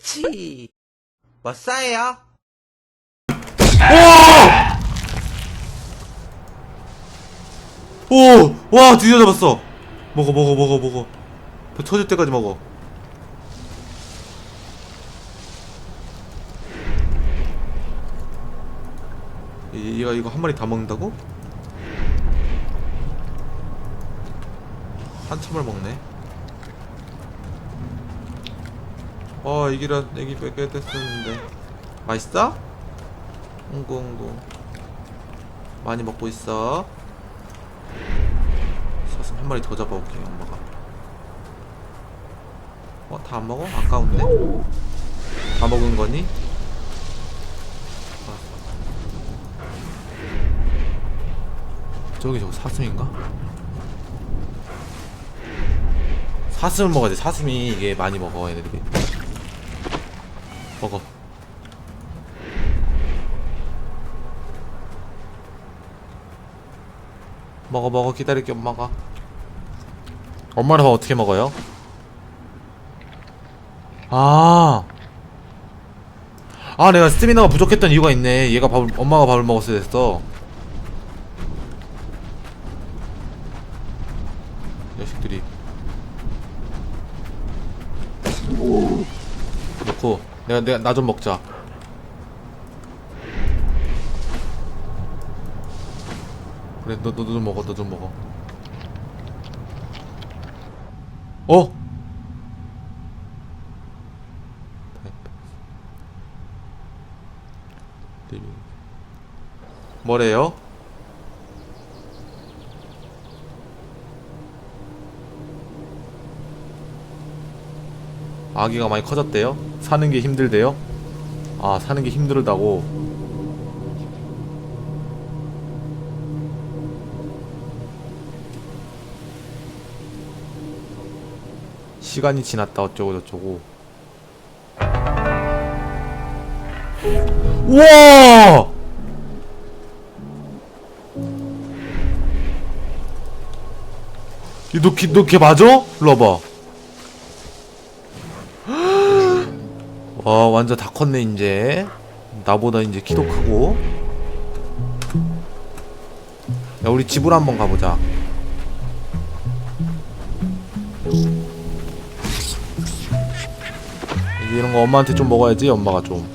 그렇지. 뭐 싸요? 오! 와, 드디어 잡았어. 먹어, 먹어, 먹어, 먹어. 배 터질 때까지 먹어. 이- 얘가 이거 한 마리 다 먹는다고? 한참을 먹네. 어, 이기라, 애기 뺏게 됐었는데. 맛있어? 웅궁웅궁. 많이 먹고 있어. 사슴 한 마리 더 잡아올게 엄마가 어? 다 안 먹어? 아까운데? 다 먹은 거니? 아. 저기 저거 사슴인가? 사슴을 먹어야 돼 사슴이 이게 많이 먹어 얘네들이 먹어 먹어 먹어 기다릴게 엄마가 엄마는 밥 어떻게 먹어요? 아. 아, 내가 스태미나가 부족했던 이유가 있네. 얘가 밥을, 엄마가 밥을 먹었어야 됐어. 자식들이. 놓고, 내가, 내가, 나 좀 먹자. 그래, 너, 너, 좀 먹어, 너 좀 먹어. 어? 뭐래요? 아기가 많이 커졌대요? 사는 게 힘들대요? 아, 사는 게 힘들다고. 시간이 지났다 어쩌고 저쩌고. 우와! 너, 기, 너걔 맞아? 일로 와봐. 와, 완전 다 컸네, 이제. 나보다 이제 키도 크고. 야, 우리 집으로 한번 가보자. 이런 거 엄마한테 좀 먹어야지, 엄마가 좀.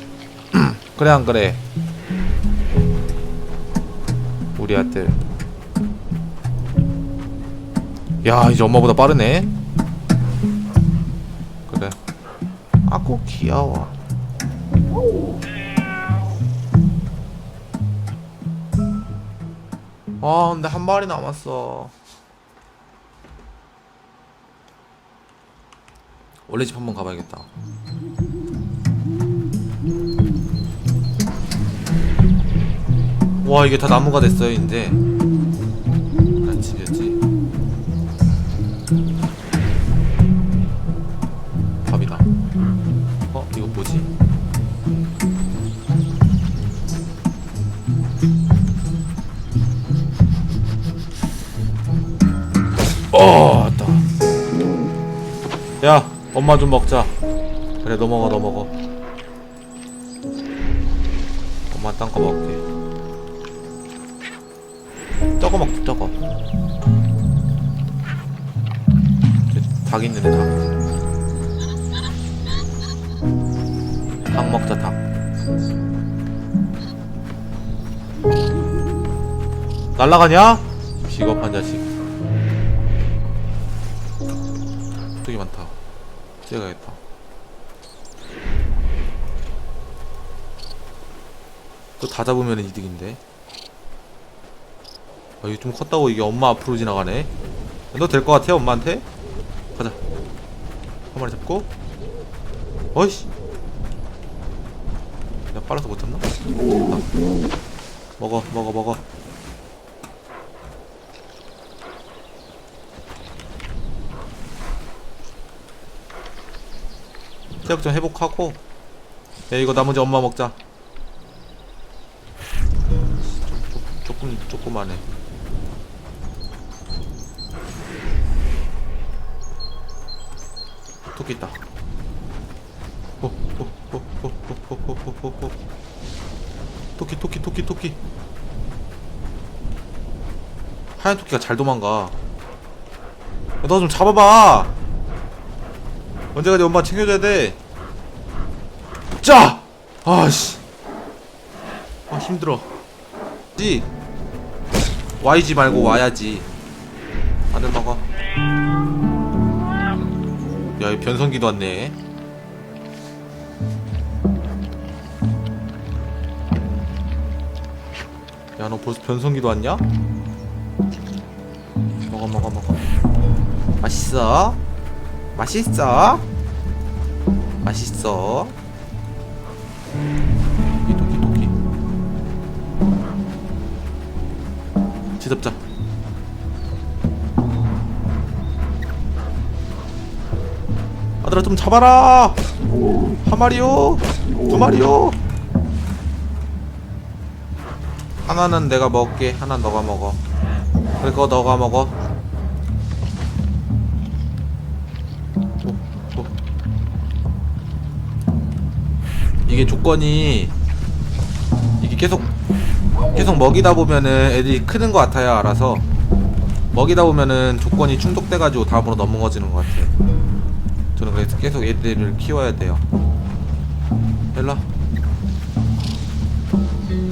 그래, 안 그래? 우리 아들. 야 이제 엄마보다 빠르네 아고 귀여워. 아 근데 한 마리 남았어. 원래 집 한번 가봐야겠다. 와 이게 다 나무가 됐어요 이제 엄마 좀 먹자. 그래, 너 먹어, 너 먹어. 엄마 딴 거 먹을게. 저거 먹자, 저거. 저닭 있는데, 닭. 닭 먹자 닭 날라가냐? 비겁한 자식 째가겠다 또 다 잡으면 이득인데 아 이게 좀 컸다고 이게 엄마 앞으로 지나가네 너 될 것 같아 엄마한테? 가자 한 마리 잡고 어이씨 야 빨라서 못 잡나? 아. 먹어 먹어 먹어 체력 좀 회복하고. 야 이거 나머지 엄마 먹자. 조금 조금만 해 토끼 있다. 토끼 토끼 토끼 토끼. 하얀 토끼가 잘 도망가. 너 좀 잡아봐. 언제까지 엄마 챙겨줘야 돼 짜! 아씨 아 힘들어 지 와이지 말고 와야지 다들 먹어 야, 이 변성기도 왔네. 야, 너 벌써 변성기도 왔냐? 먹어, 먹어, 먹어. 맛있어? 맛있어? 맛있어? 토끼, 토끼, 토끼. 지덥자. 아들아 좀 잡아라 한 마리요 두 마리요 하나는 내가 먹을게 하나 너가 먹어 그거 너가 먹어 이게 조건이 이게 계속 계속 먹이다 보면은 애들이 크는 것 같아요 알아서 먹이다 보면은 조건이 충족돼가지고 다음으로 넘어가지는 것 같아요 저는 그래서 계속 애들을 키워야 돼요. 일라.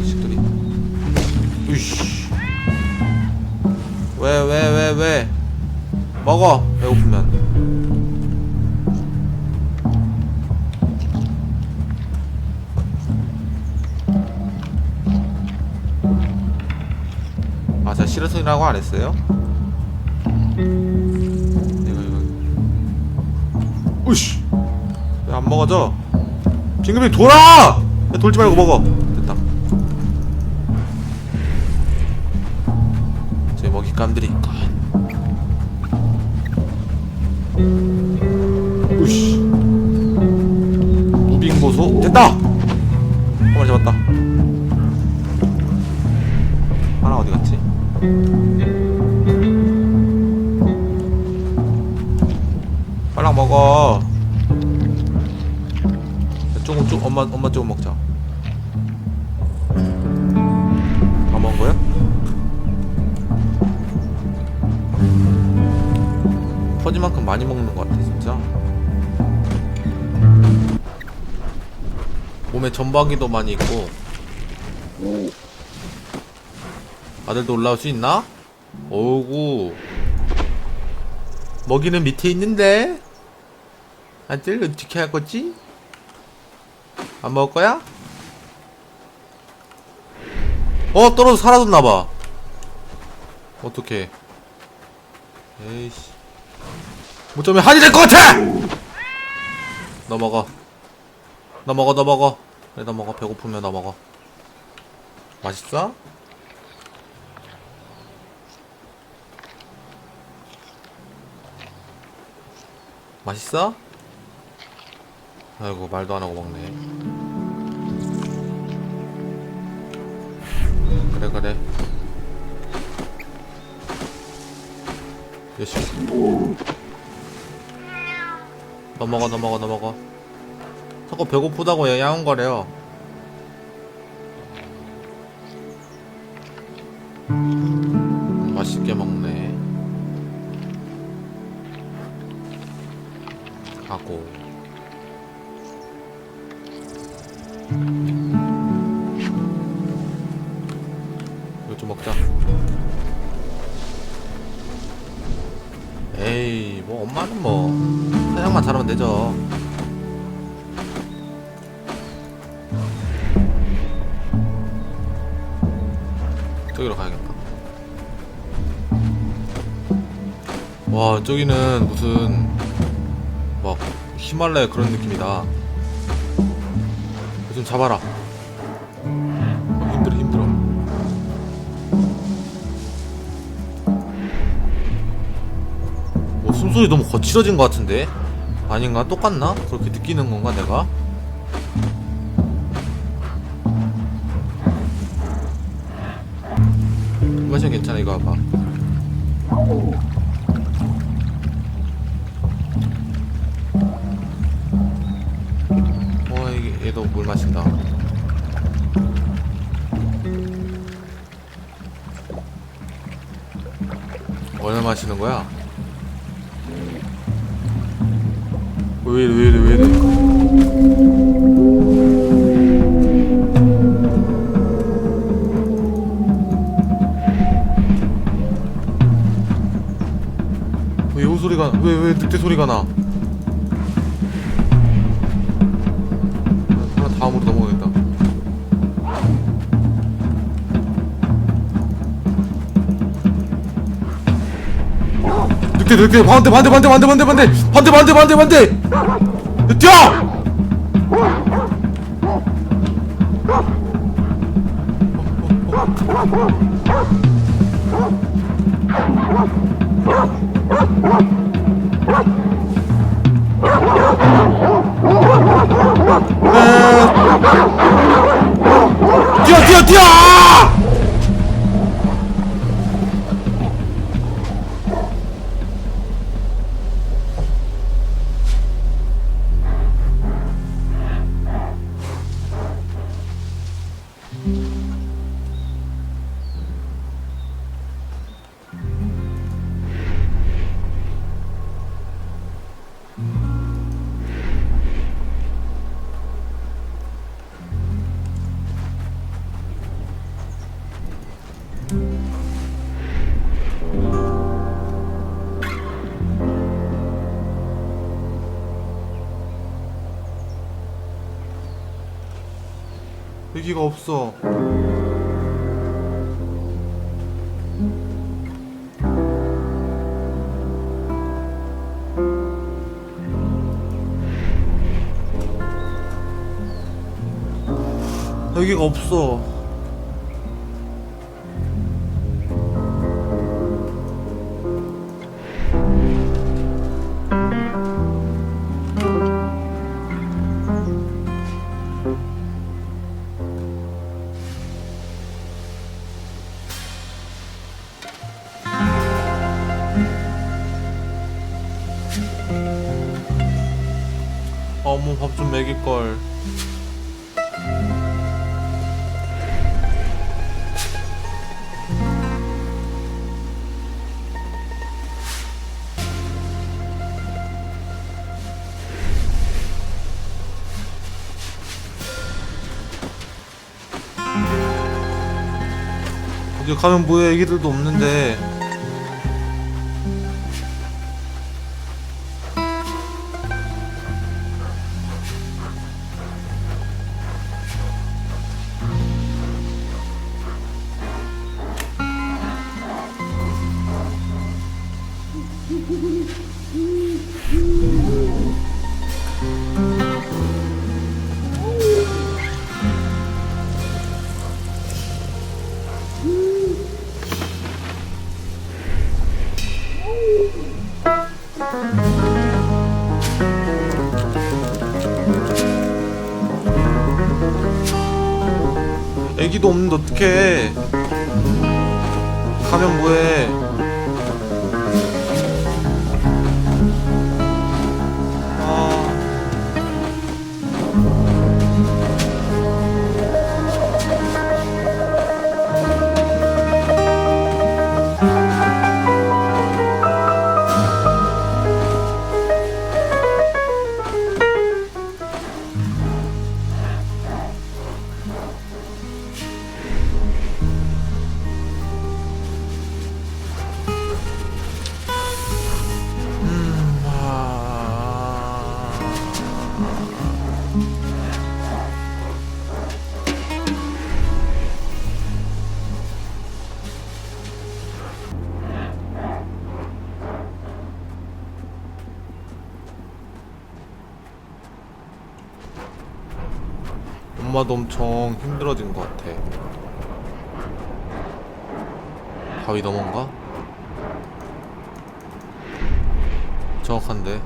식들이. 으이씨. 왜, 왜, 왜, 왜? 먹어. 배고프면. 아, 제가 싫어서라고 안 했어요? 이거 으씨! 왜 안 먹어져? 빙금이 돌아! 야, 돌지 말고 먹어. 됐다. 제 먹잇감들이. 으씨! 무빙보소. 됐다! 한 마리 잡았다. 하나 어디 갔지 빨랑 먹어. 조금 좀 엄마 엄마 조금 먹자. 다 먹은 거야? 퍼지만큼 많이 먹는 것 같아 진짜. 몸에 전방기도 많이 있고. 아들도 올라올 수 있나? 오구. 먹이는 밑에 있는데 아들 어떻게 할 거지? 안 먹을 거야? 어 떨어져 사라졌나봐 어떡해 에이씨 못점면 한이 될 것 같아! 먹어 너 먹어 그래 너 먹어 배고프면 너 먹어 맛있어? 맛있어? 아이고 말도 안 하고 먹네. 그래 그래. 열심히. 먹어 너 먹어. 자꾸 배고프다고 야옹거려요. 하고. 이거 좀 먹자. 에이, 뭐 엄마는 뭐 사냥만 잘하면 되죠. 저기로 가야겠다. 와, 저기는 무슨 막 히말라야 그런 느낌이다. 좀 잡아라. 어, 힘들어 힘들어. 뭐 숨소리 너무 거칠어진 것 같은데 아닌가 똑같나? 그렇게 느끼는 건가 내가? 이것이 괜찮아 이거 봐봐. 얘도 물 마신다. 얼마 마시는 거야? 왜 이래 왜 이래 왜 이래 왜 여우 소리가 왜 왜 늑대 소리가 나? 늑대 늑대 반대 반대 반대 반대 반대 반대 반대 반대 반대 반대 뛰어! 뛰어 뛰어 뛰어! 여기가 없어. 여기가 없어. 밥 좀 먹일 걸. 여기 가면 뭐해 애기들도 없는데 Hum, hum, hum. 엄마도 엄청 힘들어진 것 같아. 바위 넘어인가? 정확한데